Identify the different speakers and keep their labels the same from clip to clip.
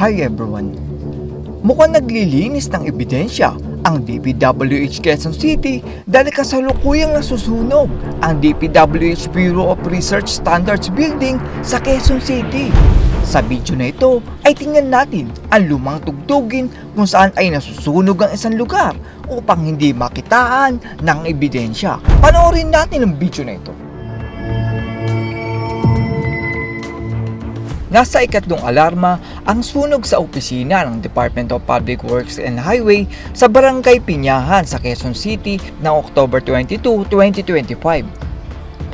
Speaker 1: Hi everyone! Mukhang naglilinis ng ebidensya ang DPWH Quezon City dahil kasalukuyang nasusunog ang DPWH Bureau of Research Standards Building sa Quezon City. Sa video na ito ay tingnan natin ang lumang tugtugin kung saan ay nasusunog ang isang lugar upang hindi makitaan ng ebidensya. Panoorin natin ang video na ito. Nasa ikatlong alarma ang sunog sa opisina ng Department of Public Works and Highway sa Barangay Pinyahan sa Quezon City ng October 22, 2025.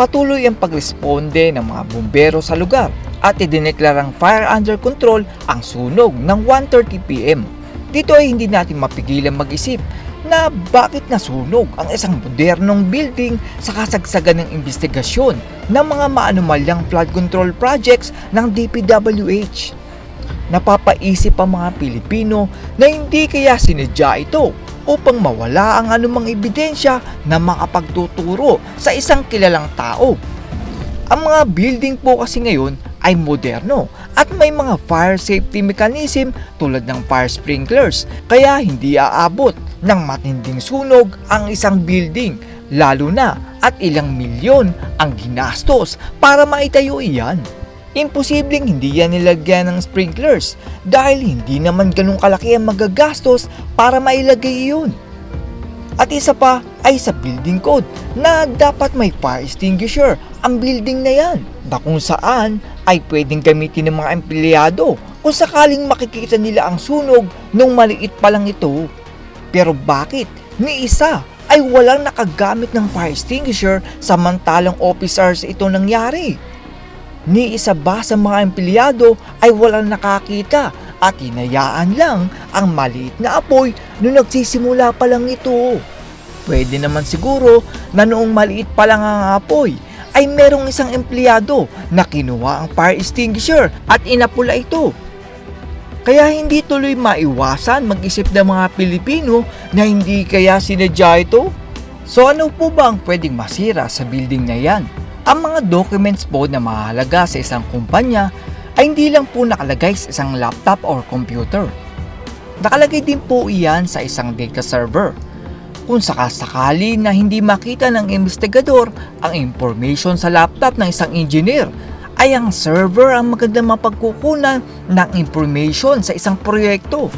Speaker 1: Patuloy ang pagresponde ng mga bumbero sa lugar at idineklarang fire under control ang sunog ng 1.30pm. Dito ay hindi natin mapigilan mag-isip na bakit nasunog ang isang modernong building sa kasagsagan ng investigasyon ng mga maanumalyang flood control projects ng DPWH. Napapaisip ang mga Pilipino na hindi kaya sinadya ito upang mawala ang anumang ebidensya na makapagtuturo sa isang kilalang tao. Ang mga building po kasi ngayon ay moderno at may mga fire safety mechanism tulad ng fire sprinklers kaya hindi aabot ng matinding sunog ang isang building lalo na at ilang milyon ang ginastos para maitayo iyan. Imposibleng hindi yan nilagyan ng sprinklers dahil hindi naman ganun kalaki ang magagastos para mailagay iyon. At isa pa ay sa building code na dapat may fire extinguisher ang building na yan na kung saan ay pwedeng gamitin ng mga empleyado kung sakaling makikita nila ang sunog nung maliit pa lang ito. Pero bakit ni isa ay walang nakagamit ng fire extinguisher samantalang officers ito nangyari? Ni isa ba sa mga empleyado ay walang nakakita at hinayaan lang ang maliit na apoy nung nagsisimula pa lang ito? Pwede naman siguro na noong maliit pa lang ang apoy ay merong isang empleyado na kinuha ang fire extinguisher at inapula ito. Kaya hindi tuloy maiwasan mag-isip ng mga Pilipino na hindi kaya sinadya ito. So ano po ba ang pwedeng masira sa building na yan? Ang mga documents po na mahalaga sa isang kumpanya ay hindi lang po nakalagay sa isang laptop or computer. Nakalagay din po iyan sa isang data server. Kung sakasakali na hindi makita ng investigador ang information sa laptop ng isang engineer, ay ang server ang magandang mapagkukunan ng information sa isang proyekto.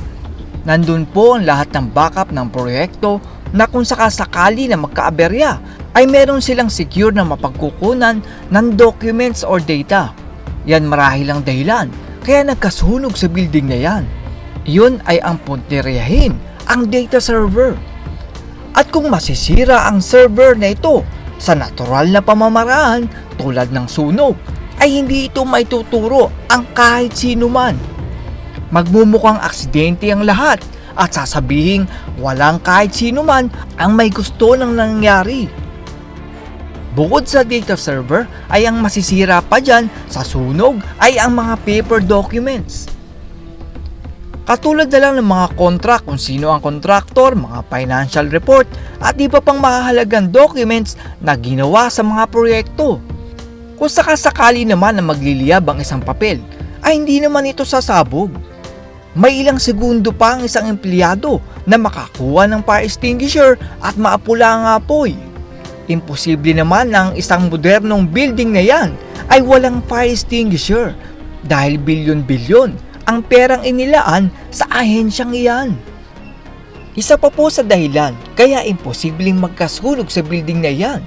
Speaker 1: Nandun po ang lahat ng backup ng proyekto na kung sakasakali na magkaaberya ay meron silang secure na mapagkukunan ng documents or data. Yan marahil ang dahilan kaya nagkasunog sa building na yan. Iyon ay ang punteriyahin ang data server. At kung masisira ang server na ito sa natural na pamamaraan tulad ng sunog, ay hindi ito maituturo ang kahit sino man. Magmumukhang aksidente ang lahat at sasabihin walang kahit sino man ang may gusto ng nangyari. Bukod sa data server ay ang masisira pa dyan sa sunog ay ang mga paper documents. Katulad na lang ng mga contract kung sino ang kontraktor, mga financial report at iba pang mahalagang documents na ginawa sa mga proyekto. Kung sakasakali naman na magliliyab ang isang papel, ay hindi naman ito sasabog. May ilang segundo pa ang isang empleyado na makakuha ng fire extinguisher at maapula ang apoy. Imposible naman na ang isang modernong building na yan ay walang fire extinguisher dahil bilyon-bilyon ang perang inilaan sa ahensyang iyan. Isa pa po sa dahilan kaya imposibleng magkasunog sa building na yan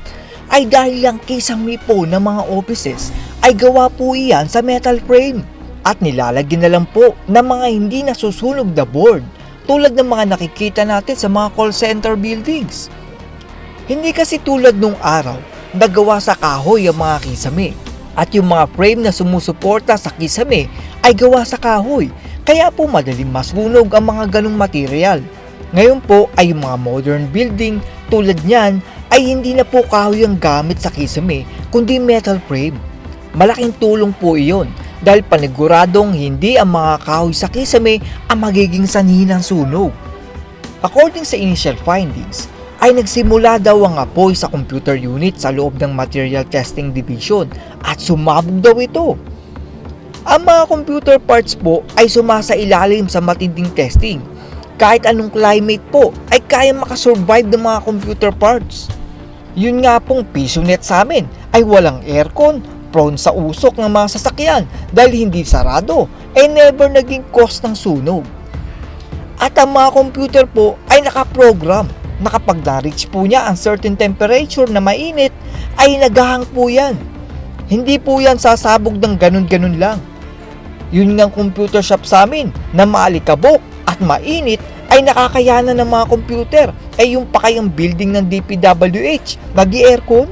Speaker 1: ay dahil lang kisame po ng mga offices ay gawa po iyan sa metal frame at nilalagyan na lang po ng mga hindi nasusunog na board tulad ng mga nakikita natin sa mga call center buildings. Hindi kasi tulad nung araw na gawa sa kahoy ang mga kisame at yung mga frame na sumusuporta sa kisame ay gawa sa kahoy kaya po madaling masunog ang mga ganong material. Ngayon po ay yung mga modern building tulad niyan ay hindi na po kahoy ang gamit sa kisame kundi metal frame. Malaking tulong po iyon dahil paniguradong hindi ang mga kahoy sa kisame ang magiging sanhi ng sunog. According sa initial findings, ay nagsimula daw ang apoy sa computer unit sa loob ng Material Testing Division at sumabog daw ito. Ang mga computer parts po ay sumasa ilalim sa matinding testing. Kahit anong climate po ay kaya makasurvive ng mga computer parts. Yun nga pong piso net sa amin ay walang aircon, prone sa usok ng mga sasakyan dahil hindi sarado, ay never naging cause ng sunog. At ang mga computer po ay nakaprogram na kapag na-reach po niya ang certain temperature na mainit, ay nagahang po yan. Hindi po yan sasabog ng ganun-ganun lang. Yun nga ang computer shop sa amin na maalikabok at mainit ay nakakayanan ng mga computer ay yung pakayang building ng DPWH nag aircon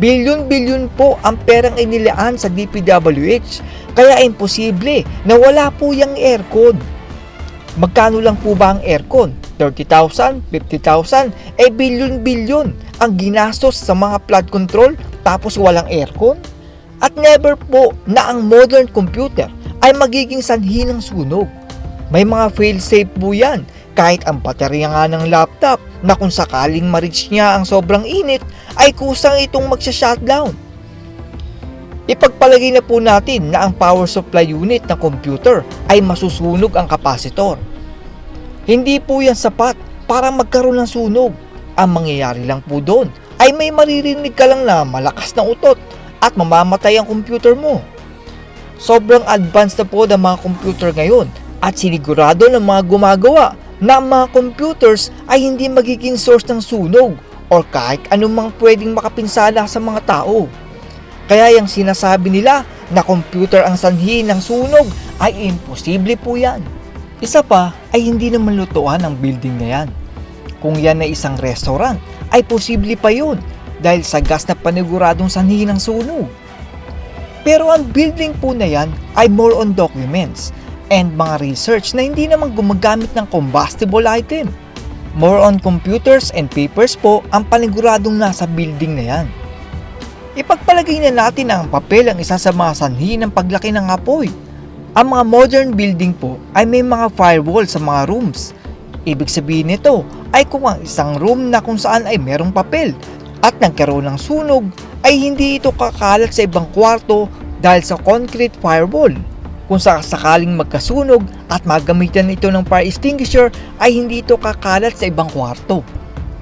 Speaker 1: Bilyon-bilyon po ang perang inilaan sa DPWH kaya imposible na wala po yung aircon. Magkano lang po ba ang aircon? 30,000, 50,000, eh bilyon-bilyon ang ginastos sa mga flood control tapos walang aircon? At never po na ang modern computer ay magiging sanhi ng sunog. May mga fail-safe po yan kahit ang baterya nga ng laptop na kung sakaling ma-reach niya ang sobrang init ay kusang itong magsha-shutdown. Ipagpalagay na po natin na ang power supply unit ng computer ay masusunog ang kapasitor. Hindi po yan sapat para magkaroon ng sunog. Ang mangyayari lang po doon ay may maririnig ka lang na malakas na utot at mamamatay ang computer mo. Sobrang advanced na po ng mga computer ngayon at sinigurado ng mga gumagawa na ang mga computers ay hindi magiging source ng sunog or kahit anumang pwedeng makapinsala sa mga tao. Kaya yung sinasabi nila na computer ang sanhi ng sunog ay imposible po yan. Isa pa ay hindi naman lutuan ang building na yan. Kung yan ay isang restaurant, ay posible pa yun dahil sa gas na paniguradong sanhi ng sunog. Pero ang building po na yan ay more on documents and mga research na hindi naman gumagamit ng combustible item. More on computers and papers po ang paniguradong nasa building na yan. Ipagpalagay na natin na ang papel ang isa sa mga sanhi ng paglaki ng apoy. Ang mga modern building po ay may mga firewall sa mga rooms. Ibig sabihin nito ay kung ang isang room na kung saan ay merong papel at nagkaroon ng sunog ay hindi ito kakalat sa ibang kwarto dahil sa concrete firewall. Kung sakaling magkasunog at magamitan ito ng fire extinguisher ay hindi ito kakalat sa ibang kwarto.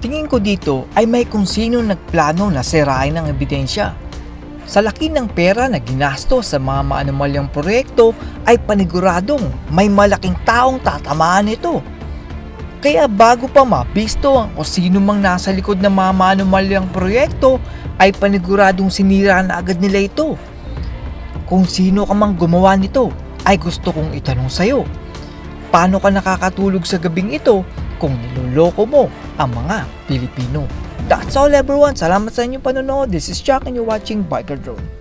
Speaker 1: Tingin ko dito ay may kung sino nagplano na sirain ang ebidensya. Sa laki ng pera na ginasto sa mga maanumalyang proyekto ay paniguradong may malaking taong tatamaan ito. Kaya bago pa mabisto ang kung sino mang nasa likod ng mga maanumalyang proyekto ay paniguradong sinira na agad nila ito. Kung sino ka mang gumawa nito ay gusto kong itanong sa'yo. Paano ka nakakatulog sa gabing ito kung niloloko mo ang mga Pilipino? That's all everyone. Salamat sa inyong panonood. This is Chuck and you're watching Biker Drone.